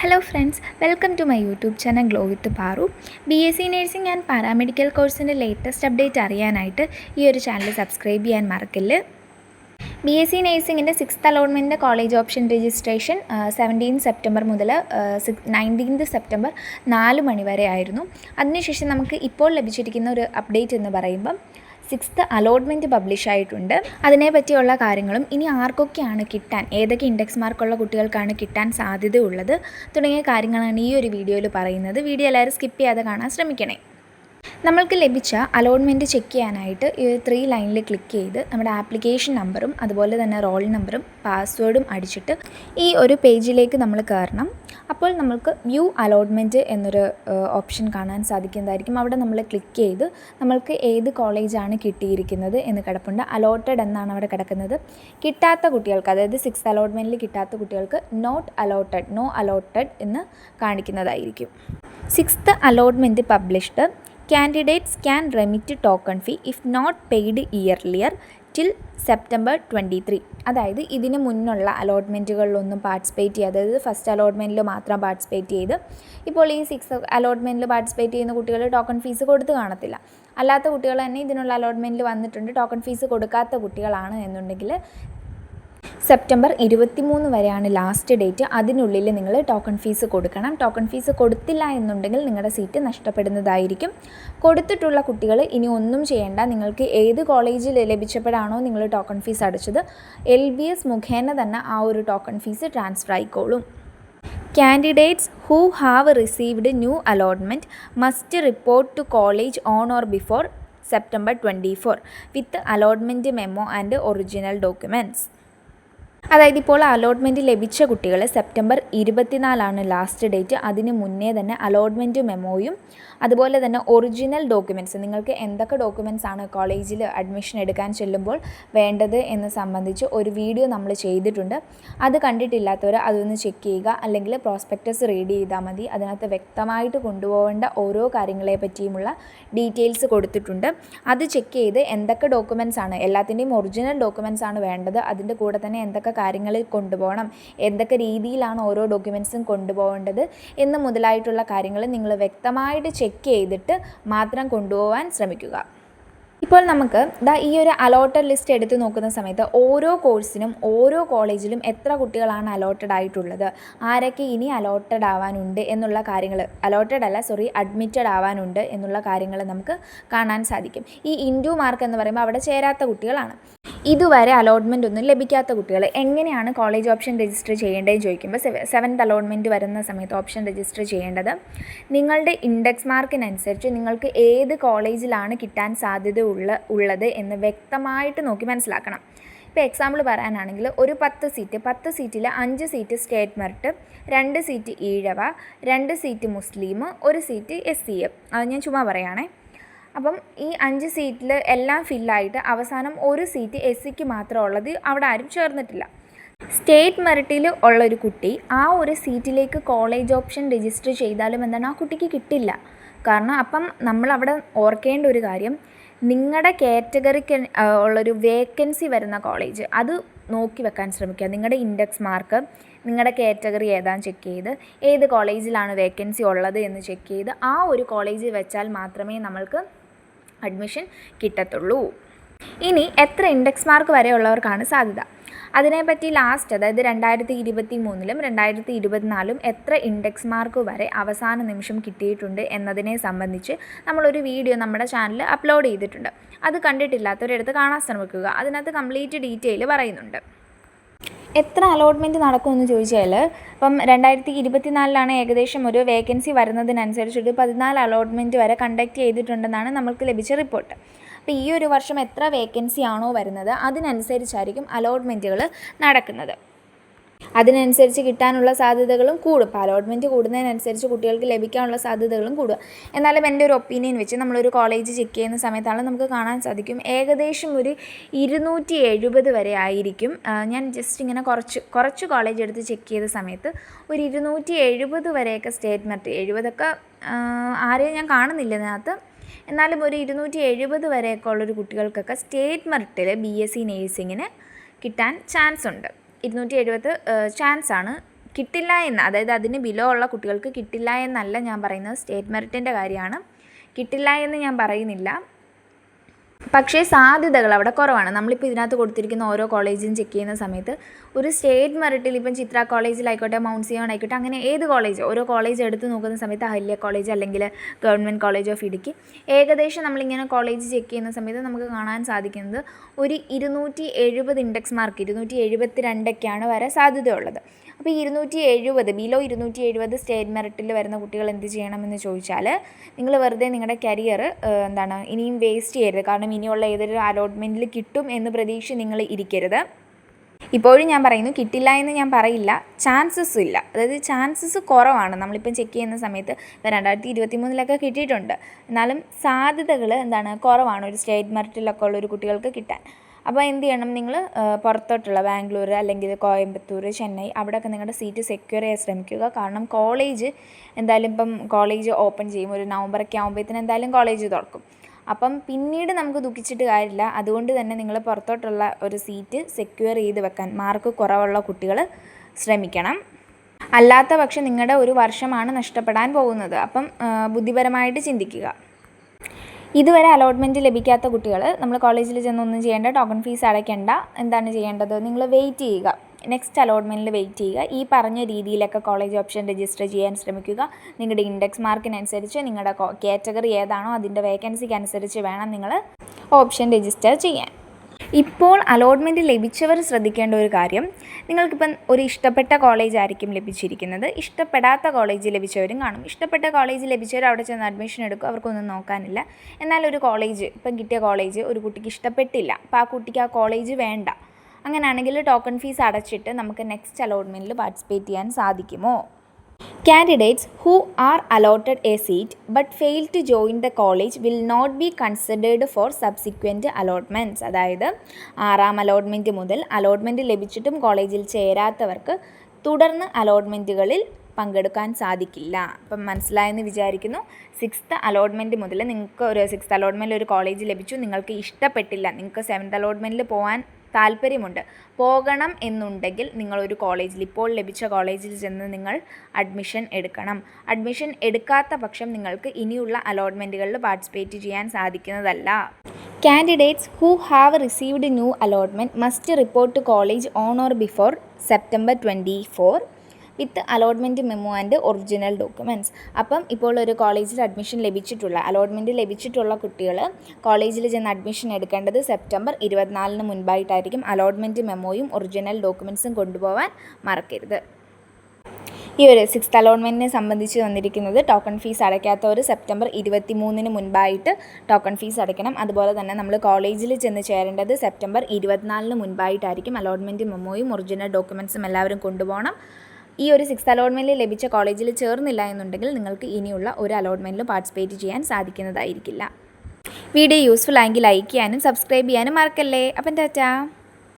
Hello friends welcome to my YouTube channel glow with Paru B S C nursing and paramedical കോഴ്സിന്റെ latest update അറിയാനായിട്ട് ഈ ഒരു channel subscribe ചെയ്യാൻ മറക്കില്ല. B S C നേഴ്സിങ്ങിന്റെ sixth allotment college option registration seventeen September മുതൽ six nineteenth September നാല് മണി വരെ ആയിരുന്നു. അതിനുശേഷം നമുക്ക് ഇപ്പോൾ ലഭിച്ചിരിക്കുന്ന ഒരു അപ്ഡേറ്റ് എന്ന് പറയുമ്പം സിക്സ്ത് അലോട്ട്മെന്റ് പബ്ലിഷ് ആയിട്ടുണ്ട്. അതിനെ പറ്റിയുള്ള കാര്യങ്ങളും ഇനി ആർക്കൊക്കെയാണ് കിട്ടാൻ ഏതൊക്കെ ഇൻഡെക്സ് മാർക്കുള്ള കുട്ടികൾക്കാണ് കിട്ടാൻ സാധ്യതയുള്ളത് തുടങ്ങിയ കാര്യങ്ങളാണ് ഈ ഒരു വീഡിയോയിൽ പറയുന്നത്. വീഡിയോ എല്ലാവരും സ്കിപ്പ് ചെയ്യാതെ കാണാൻ ശ്രമിക്കണേ. നമ്മൾക്ക് ലഭിച്ച അലോട്ട്മെന്റ് ചെക്ക് ചെയ്യാനായിട്ട് ഈ ത്രീ ലൈനിൽ ക്ലിക്ക് ചെയ്ത് നമ്മുടെ ആപ്ലിക്കേഷൻ നമ്പറും അതുപോലെ തന്നെ റോൾ നമ്പറും പാസ്വേഡും അടിച്ചിട്ട് ഈ ഒരു പേജിലേക്ക് നമ്മൾ കയറണം. അപ്പോൾ നമ്മൾക്ക് വ്യൂ അലോട്ട്മെന്റ് എന്നൊരു ഓപ്ഷൻ കാണാൻ സാധിക്കുന്നതായിരിക്കും. അവിടെ നമ്മൾ ക്ലിക്ക് ചെയ്ത് നമ്മൾക്ക് ഏത് കോളേജാണ് കിട്ടിയിരിക്കുന്നത് എന്ന് കിടപ്പുണ്ട്. അലോട്ടഡ് എന്നാണ് അവിടെ കിടക്കുന്നത്. കിട്ടാത്ത കുട്ടികൾക്ക് അതായത് സിക്സ് അലോട്ട്മെന്റിൽ കിട്ടാത്ത കുട്ടികൾക്ക് നോട്ട് അലോട്ടഡ് നോ അലോട്ടഡ് എന്ന് കാണിക്കുന്നതായിരിക്കും. Sixth allotment published candidates can remit token fee if not paid earlier till September twenty three. അതായത് ഇതിന് മുന്നുള്ള അലോട്ട്മെന്റുകളിലൊന്നും പാർട്ടിസിപ്പേറ്റ് ചെയ്യാതെ അതായത് ഫസ്റ്റ് അലോട്ട്മെന്റിൽ മാത്രം പാർട്ടിസിപ്പേറ്റ് ചെയ്ത് ഇപ്പോൾ ഈ സിക്സ് അലോട്ട്മെന്റിൽ പാർട്ടിസിപ്പേറ്റ് ചെയ്യുന്ന കുട്ടികൾ ടോക്കൺ ഫീസ് കൊടുത്ത് കാണത്തില്ല. അല്ലാത്ത കുട്ടികൾ തന്നെ ഇതിനുള്ള അലോട്ട്മെന്റിൽ വന്നിട്ടുണ്ട് ടോക്കൺ ഫീസ് കൊടുക്കാത്ത കുട്ടികളാണ് എന്നുണ്ടെങ്കിൽ സെപ്റ്റംബർ ഇരുപത്തിമൂന്ന് വരെയാണ് ലാസ്റ്റ് ഡേറ്റ്. അതിനുള്ളിൽ നിങ്ങൾ ടോക്കൺ ഫീസ് കൊടുക്കണം. ടോക്കൺ ഫീസ് കൊടുത്തില്ല എന്നുണ്ടെങ്കിൽ നിങ്ങളുടെ സീറ്റ് നഷ്ടപ്പെടുന്നതായിരിക്കും. കൊടുത്തിട്ടുള്ള കുട്ടികൾ ഇനി ഒന്നും ചെയ്യേണ്ട. നിങ്ങൾക്ക് ഏത് കോളേജിൽ ലഭിച്ചപ്പോഴാണോ നിങ്ങൾ ടോക്കൺ ഫീസ് അടച്ചത്. എൽ ബി എസ് മുഖേന തന്നെ ആ ഒരു ടോക്കൺ ഫീസ് ട്രാൻസ്ഫർ ആയിക്കോളും. Candidates who have received new allotment must report to college on or before September twenty four with allotment memo and original documents അതായത് ഇപ്പോൾ അലോട്ട്മെന്റ് ലഭിച്ച കുട്ടികൾ സെപ്റ്റംബർ ഇരുപത്തിനാലാണ് ലാസ്റ്റ് ഡേറ്റ് അതിന് മുന്നേ തന്നെ അലോട്ട്മെന്റ് മെമ്മോയും അതുപോലെ തന്നെ ഒറിജിനൽ ഡോക്യുമെന്റ്സ് നിങ്ങൾക്ക് എന്തൊക്കെ ഡോക്യുമെന്റ്സ് ആണ് കോളേജിൽ അഡ്മിഷൻ എടുക്കാൻ ചെല്ലുമ്പോൾ വേണ്ടത് എന്ന് സംബന്ധിച്ച് ഒരു വീഡിയോ നമ്മൾ ചെയ്തിട്ടുണ്ട്. അത് കണ്ടിട്ടില്ലാത്തവർ അതൊന്ന് ചെക്ക് ചെയ്യുക. അല്ലെങ്കിൽ പ്രോസ്പെക്റ്റസ് റീഡ് ചെയ്താൽ മതി. അതിനകത്ത് വ്യക്തമായിട്ട് കൊണ്ടുപോകേണ്ട ഓരോ കാര്യങ്ങളെ പറ്റിയുമുള്ള ഡീറ്റെയിൽസ് കൊടുത്തിട്ടുണ്ട്. അത് ചെക്ക് ചെയ്ത് എന്തൊക്കെ ഡോക്യുമെന്റ്സ് ആണ് എല്ലാത്തിന്റെയും ഒറിജിനൽ ഡോക്യുമെന്റ്സ് ആണ് വേണ്ടത്. അതിന്റെ കൂടെ തന്നെ എന്തൊക്കെ കാര്യങ്ങളിൽ കൊണ്ടുപോകണം എന്തൊക്കെ രീതിയിലാണ് ഓരോ ഡോക്യുമെന്റ്സും കൊണ്ടുപോകേണ്ടത് എന്ന് മുതലായിട്ടുള്ള കാര്യങ്ങൾ നിങ്ങൾ വ്യക്തമായിട്ട് ചെക്ക് ചെയ്തിട്ട് മാത്രം കൊണ്ടുപോകാൻ ശ്രമിക്കുക. ഇപ്പോൾ നമുക്ക് ദാ ഈ ഒരു അലോട്ടഡ് ലിസ്റ്റ് എടുത്ത് നോക്കുന്ന സമയത്ത് ഓരോ കോഴ്സിനും ഓരോ കോളേജിലും എത്ര കുട്ടികളാണ് അലോട്ടഡ് ആയിട്ടുള്ളത് ആരൊക്കെ ഇനി അലോട്ടഡ് ആവാനുണ്ട് എന്നുള്ള കാര്യങ്ങൾ അലോട്ടഡ് അല്ല സോറി അഡ്മിറ്റഡ് ആവാനുണ്ട് എന്നുള്ള കാര്യങ്ങൾ നമുക്ക് കാണാൻ സാധിക്കും. ഈ ഇൻഡു മാർക്ക് എന്ന് പറയുമ്പോൾ അവിടെ ചേരാത്ത കുട്ടികളാണ്. ഇതുവരെ അലോട്ട്മെന്റ് ഒന്നും ലഭിക്കാത്ത കുട്ടികൾ എങ്ങനെയാണ് കോളേജ് ഓപ്ഷൻ രജിസ്റ്റർ ചെയ്യേണ്ടതെന്ന് ചോദിക്കുമ്പോൾ സെവൻത്ത് അലോട്ട്മെന്റ് വരുന്ന സമയത്ത് ഓപ്ഷൻ രജിസ്റ്റർ ചെയ്യേണ്ടത്. നിങ്ങളുടെ ഇൻഡെക്സ് മാർക്കിനനുസരിച്ച് നിങ്ങൾക്ക് ഏത് കോളേജിലാണ് കിട്ടാൻ സാധ്യത ഉള്ള ഉള്ളത് എന്ന് വ്യക്തമായിട്ട് നോക്കി മനസ്സിലാക്കണം. ഇപ്പോൾ എക്സാമ്പിൾ പറയാനാണെങ്കിൽ ഒരു പത്ത് സീറ്റ് പത്ത് സീറ്റിൽ അഞ്ച് സീറ്റ് സ്റ്റേറ്റ് മെറിറ്റ് രണ്ട് സീറ്റ് ഈഴവ രണ്ട് സീറ്റ് മുസ്ലിം ഒരു സീറ്റ് എസ് സി എം അത് ഞാൻ ചുമ്മാ പറയുകയാണേ അപ്പം ഈ അഞ്ച് സീറ്റിൽ എല്ലാം ഫില്ലായിട്ട് അവസാനം ഒരു സീറ്റ് എസ് സിക്ക് മാത്രം ഉള്ളത് അവിടെ ആരും ചേർന്നിട്ടില്ല. സ്റ്റേറ്റ് മെറിറ്റിൽ ഉള്ളൊരു കുട്ടി ആ ഒരു സീറ്റിലേക്ക് കോളേജ് ഓപ്ഷൻ രജിസ്റ്റർ ചെയ്താലും എന്താണ് ആ കുട്ടിക്ക് കിട്ടില്ല. കാരണം അപ്പം നമ്മൾ അവിടെ ഓർക്കേണ്ട ഒരു കാര്യം നിങ്ങളുടെ കാറ്റഗറിക്ക് ഉള്ളൊരു വേക്കൻസി വരുന്ന കോളേജ് അത് നോക്കി വെക്കാൻ ശ്രമിക്കുക. നിങ്ങളുടെ ഇൻഡെക്സ് മാർക്ക് നിങ്ങളുടെ കാറ്റഗറി ഏതാണ് ചെക്ക് ചെയ്ത് ഏത് കോളേജിലാണ് വേക്കൻസി ഉള്ളത് എന്ന് ചെക്ക് ചെയ്ത് ആ ഒരു കോളേജിൽ വെച്ചാൽ മാത്രമേ നമ്മൾക്ക് അഡ്മിഷൻ കിട്ടത്തുള്ളൂ. ഇനി എത്ര ഇൻഡെക്സ് മാർക്ക് വരെയുള്ളവർക്കാണ് സാധ്യത? അതിനെപ്പറ്റി ലാസ്റ്റ് അതായത് രണ്ടായിരത്തി ഇരുപത്തി മൂന്നിലും രണ്ടായിരത്തി ഇരുപത്തിനാലും എത്ര ഇൻഡെക്സ് മാർക്ക് വരെ അവസാന നിമിഷം കിട്ടിയിട്ടുണ്ട് എന്നതിനെ സംബന്ധിച്ച് നമ്മളൊരു വീഡിയോ നമ്മുടെ ചാനൽ അപ്ലോഡ് ചെയ്തിട്ടുണ്ട്. അത് കണ്ടിട്ടില്ലാത്തവരെടുത്ത് കാണാൻ ശ്രമിക്കുക. അതിനകത്ത് കംപ്ലീറ്റ് ഡീറ്റെയിൽ പറയുന്നുണ്ട്. എത്ര അലോട്ട്മെന്റ് നടക്കുമെന്ന് ചോദിച്ചാൽ ഇപ്പം രണ്ടായിരത്തി ഇരുപത്തിനാലിലാണ് ഏകദേശം ഒരു വേക്കൻസി വരുന്നതിനനുസരിച്ചിട്ട് പതിനാല് അലോട്ട്മെന്റ് വരെ കണ്ടക്ട് ചെയ്തിട്ടുണ്ടെന്നാണ് നമ്മൾക്ക് ലഭിച്ച റിപ്പോർട്ട് അപ്പോൾ ഈ ഒരു വർഷം എത്ര വേക്കൻസി ആണോ വരുന്നത്? അതിനനുസരിച്ചായിരിക്കും അലോട്ട്മെന്റുകൾ നടക്കുന്നത്. അതിനനുസരിച്ച് കിട്ടാനുള്ള സാധ്യതകളും കൂടും. ഇപ്പോൾ അലോട്ട്മെന്റ് കൂടുന്നതിനനുസരിച്ച് കുട്ടികൾക്ക് ലഭിക്കാനുള്ള സാധ്യതകളും കൂടുക. എന്നാലും എന്റെ ഒരു ഒപ്പീനിയൻ വെച്ച് നമ്മളൊരു കോളേജ് ചെക്ക് ചെയ്യുന്ന സമയത്താണ് നമുക്ക് കാണാൻ സാധിക്കും. ഏകദേശം ഒരു ഇരുന്നൂറ്റി എഴുപത് വരെ ആയിരിക്കും. ഞാൻ ജസ്റ്റ് ഇങ്ങനെ കുറച്ച് കുറച്ച് കോളേജ് എടുത്ത് ചെക്ക് ചെയ്ത സമയത്ത് ഒരു ഇരുന്നൂറ്റി എഴുപത് വരെയൊക്കെ സ്റ്റേറ്റ്മെന്റ് എഴുപതൊക്കെ ആരെയും ഞാൻ കാണുന്നില്ല ഇതിനകത്ത്. എന്നാലും ഒരു ഇരുന്നൂറ്റി എഴുപത് വരെയൊക്കെ ഉള്ളൊരു കുട്ടികൾക്കൊക്കെ സ്റ്റേറ്റ് മെറിറ്റിൽ ബി എസ് സി നേഴ്സിങ്ങിന് കിട്ടാൻ ചാൻസ് ഉണ്ട്. ഇരുന്നൂറ്റി എഴുപത് ആണ് കിട്ടില്ല എന്ന് അതായത് അതിന് ബിലോ ഉള്ള കുട്ടികൾക്ക് കിട്ടില്ല എന്നല്ല ഞാൻ പറയുന്നത്. സ്റ്റേറ്റ് മെറിറ്റിന്റെ കാര്യമാണ്. കിട്ടില്ല എന്ന് ഞാൻ പറയുന്നില്ല. പക്ഷേ സാധ്യതകൾ അവിടെ കുറവാണ്. നമ്മളിപ്പോൾ ഇതിനകത്ത് കൊടുത്തിരിക്കുന്ന ഓരോ കോളേജും ചെക്ക് ചെയ്യുന്ന സമയത്ത് ഒരു സ്റ്റേറ്റ് മെറിറ്റിൽ ഇപ്പം ചിത്ര കോളേജിലായിക്കോട്ടെ മൗണ്ട് സിയോൺ ആയിക്കോട്ടെ അങ്ങനെ ഏത് കോളേജ് ഓരോ കോളേജ് എടുത്ത് നോക്കുന്ന സമയത്ത് അഹല്യ കോളേജ് അല്ലെങ്കിൽ ഗവൺമെന്റ് കോളേജ് ഓഫ് ഇടുക്കി ഏകദേശം നമ്മളിങ്ങനെ കോളേജ് ചെക്ക് ചെയ്യുന്ന സമയത്ത് നമുക്ക് കാണാൻ സാധിക്കുന്നത് ഒരു ഇരുന്നൂറ്റി എഴുപത് ഇൻഡെക്സ് മാർക്ക് ഇരുന്നൂറ്റി എഴുപത്തി രണ്ടൊക്കെയാണ് വരാൻ സാധ്യതയുള്ളത്. അപ്പോൾ ഇരുന്നൂറ്റി എഴുപത് ബിലോ ഇരുന്നൂറ്റി എഴുപത് സ്റ്റേറ്റ് മെറിറ്റിൽ വരുന്ന കുട്ടികൾ എന്ത് ചെയ്യണമെന്ന് ചോദിച്ചാൽ നിങ്ങൾ വെറുതെ നിങ്ങളുടെ കരിയർ എന്താണ് ഇനിയും വേസ്റ്റ് ചെയ്യരുത്. കാരണം ഇനിയുള്ള ഏതൊരു അലോട്ട്മെന്റിൽ കിട്ടും എന്ന് പ്രതീക്ഷ നിങ്ങൾ ഇരിക്കരുത്. ഇപ്പോഴും ഞാൻ പറയുന്നു കിട്ടില്ല എന്ന് ഞാൻ പറയില്ല. ചാൻസസ് ഇല്ല. അതായത് ചാൻസസ് കുറവാണ്. നമ്മളിപ്പം ചെക്ക് ചെയ്യുന്ന സമയത്ത് രണ്ടായിരത്തി ഇരുപത്തി മൂന്നിലൊക്കെ കിട്ടിയിട്ടുണ്ട്. എന്നാലും സാധ്യതകൾ എന്താണ് കുറവാണ് ഒരു സ്റ്റേറ്റ് മെറിറ്റിലൊക്കെ ഉള്ള ഒരു കുട്ടികൾക്ക് കിട്ടാൻ. അപ്പോൾ എന്ത് ചെയ്യണം? നിങ്ങൾ പുറത്തോട്ടുള്ള ബാംഗ്ലൂർ അല്ലെങ്കിൽ കോയമ്പത്തൂർ ചെന്നൈ അവിടെയൊക്കെ നിങ്ങളുടെ സീറ്റ് സെക്യൂർ ചെയ്യാൻ ശ്രമിക്കുക. കാരണം കോളേജ് എന്തായാലും ഇപ്പം കോളേജ് ഓപ്പൺ ചെയ്യും. ഒരു നവംബറൊക്കെ ആകുമ്പോഴത്തേന് എന്തായാലും കോളേജ് തുറക്കും. അപ്പം പിന്നീട് നമുക്ക് ദുഃഖിച്ചിട്ട് കാര്യമില്ല. അതുകൊണ്ട് തന്നെ നിങ്ങൾ പുറത്തോട്ടുള്ള ഒരു സീറ്റ് സെക്യൂർ ചെയ്ത് വെക്കാൻ മാർക്ക് കുറവുള്ള കുട്ടികൾ ശ്രമിക്കണം. അല്ലാത്ത പക്ഷം നിങ്ങളുടെ ഒരു വർഷമാണ് നഷ്ടപ്പെടാൻ പോകുന്നത്. അപ്പം ബുദ്ധിപരമായിട്ട് ചിന്തിക്കുക. ഇതുവരെ അലോട്ട്മെന്റ് ലഭിക്കാത്ത കുട്ടികൾ നമ്മൾ കോളേജിൽ ചെന്നൊന്നും ചെയ്യേണ്ട ടോക്കൺ ഫീസ് അടയ്ക്കേണ്ട എന്താണ് ചെയ്യേണ്ടത്? നിങ്ങൾ വെയിറ്റ് ചെയ്യുക. നെക്സ്റ്റ് അലോട്ട്മെന്റിൽ വെയിറ്റ് ചെയ്യുക. ഈ പറഞ്ഞ രീതിയിലൊക്കെ കോളേജ് ഓപ്ഷൻ രജിസ്റ്റർ ചെയ്യാൻ ശ്രമിക്കുക. നിങ്ങളുടെ ഇൻഡെക്സ് മാർക്കിനനുസരിച്ച് നിങ്ങളുടെ കാറ്റഗറി ഏതാണോ അതിന്റെ വേക്കൻസിക്ക് അനുസരിച്ച് വേണം നിങ്ങൾ ഓപ്ഷൻ രജിസ്റ്റർ ചെയ്യാൻ. ഇപ്പോൾ അലോട്ട്മെന്റ് ലഭിച്ചവർ ശ്രദ്ധിക്കേണ്ട ഒരു കാര്യം നിങ്ങൾക്കിപ്പം ഒരു ഇഷ്ടപ്പെട്ട കോളേജ് ആയിരിക്കും ലഭിച്ചിരിക്കുന്നത്. ഇഷ്ടപ്പെടാത്ത കോളേജ് ലഭിച്ചവരും കാണും. ഇഷ്ടപ്പെട്ട കോളേജ് ലഭിച്ചവർ അവിടെ ചെന്ന് അഡ്മിഷൻ എടുക്കും. അവർക്കൊന്നും നോക്കാനില്ല. എന്നാൽ ഒരു കോളേജ് ഇപ്പം കിട്ടിയ കോളേജ് ഒരു കുട്ടിക്ക് ഇഷ്ടപ്പെട്ടില്ല. അപ്പോൾ ആ കുട്ടിക്ക് ആ കോളേജ് വേണ്ട. അങ്ങനെയാണെങ്കിൽ ടോക്കൺ ഫീസ് അടച്ചിട്ട് നമുക്ക് നെക്സ്റ്റ് അലോട്ട്മെന്റിൽ പാർട്ടിസിപ്പേറ്റ് ചെയ്യാൻ സാധിക്കുമോ? Candidates who are allotted a seat but fail to join the college will not be considered for subsequent allotments അതായത് ആറാം അലോട്ട്മെന്റ് മുതൽ അലോട്ട്മെന്റ് ലഭിച്ചിട്ടും കോളേജിൽ ചേരാത്തവർക്ക് തുടർന്ന് അലോട്ട്മെന്റുകളിൽ പങ്കെടുക്കാൻ സാധിക്കില്ല. അപ്പം മനസ്സിലായെന്ന് വിചാരിക്കുന്നു. സിക്സ്ത് അലോട്ട്മെന്റ് മുതൽ നിങ്ങൾക്ക് ഒരു സിക്സ്ത് അലോട്ട്മെന്റിൽ ഒരു കോളേജ് ലഭിച്ചു. നിങ്ങൾക്ക് ഇഷ്ടപ്പെട്ടില്ല. നിങ്ങൾക്ക് സെവൻത്ത് അലോട്ട്മെന്റിൽ പോകാൻ താല്പര്യമുണ്ട്. പോകണം എന്നുണ്ടെങ്കിൽ നിങ്ങളൊരു കോളേജിൽ ഇപ്പോൾ ലഭിച്ച കോളേജിൽ ചെന്ന് നിങ്ങൾ അഡ്മിഷൻ എടുക്കണം. അഡ്മിഷൻ എടുക്കാത്ത പക്ഷം നിങ്ങൾക്ക് ഇനിയുള്ള അലോട്ട്മെന്റുകളിൽ പാർട്ടിസിപ്പേറ്റ് ചെയ്യാൻ സാധിക്കുന്നതല്ല. Candidates who have received new allotment must report to college on or before September twenty four. With allotment memo and original documents അപ്പം ഇപ്പോൾ ഒരു കോളേജിൽ അഡ്മിഷൻ ലഭിച്ചിട്ടുള്ള അലോട്ട്മെന്റ് ലഭിച്ചിട്ടുള്ള കുട്ടികൾ കോളേജിൽ ചെന്ന് അഡ്മിഷൻ എടുക്കേണ്ടത് സെപ്റ്റംബർ ഇരുപത്തിനാലിന് മുൻപായിട്ടായിരിക്കും അലോട്ട്മെന്റ് മെമ്മോയും ഒറിജിനൽ ഡോക്യുമെന്റ്സും കൊണ്ടുപോകാൻ മറക്കരുത്. ഈ ഒരു സിക്സ്ത് അലോട്ട്മെന്റിനെ സംബന്ധിച്ച് തന്നിരിക്കുന്നത് ടോക്കൺ ഫീസ് അടയ്ക്കാത്തവർ സെപ്റ്റംബർ ഇരുപത്തി മൂന്നിന് മുൻപായിട്ട് ടോക്കൺ ഫീസ് അടയ്ക്കണം. അതുപോലെ തന്നെ നമ്മൾ കോളേജിൽ ചെന്ന് ചേരേണ്ടത് സെപ്റ്റംബർ ഇരുപത്തിനാലിന് മുൻപായിട്ടായിരിക്കും അലോട്ട്മെന്റ് മെമ്മോയും ഒറിജിനൽ ഡോക്യുമെന്റ്സും എല്ലാവരും കൊണ്ടുപോകണം. ഈ ഒരു സിക്സ് അലോട്ട്മെന്റിൽ ലഭിച്ച കോളേജിൽ ചേർന്നില്ല എന്നുണ്ടെങ്കിൽ നിങ്ങൾക്ക് ഇനിയുള്ള ഒരു അലോട്ട്മെന്റിലും പാർട്ടിസിപ്പേറ്റ് ചെയ്യാൻ സാധിക്കുന്നതായിരിക്കില്ല. വീഡിയോ യൂസ്ഫുൾ ആയെങ്കിൽ ലൈക്ക് ചെയ്യാനും സബ്സ്ക്രൈബ് ചെയ്യാനും മറക്കല്ലേ. അപ്പം ടാറ്റാ.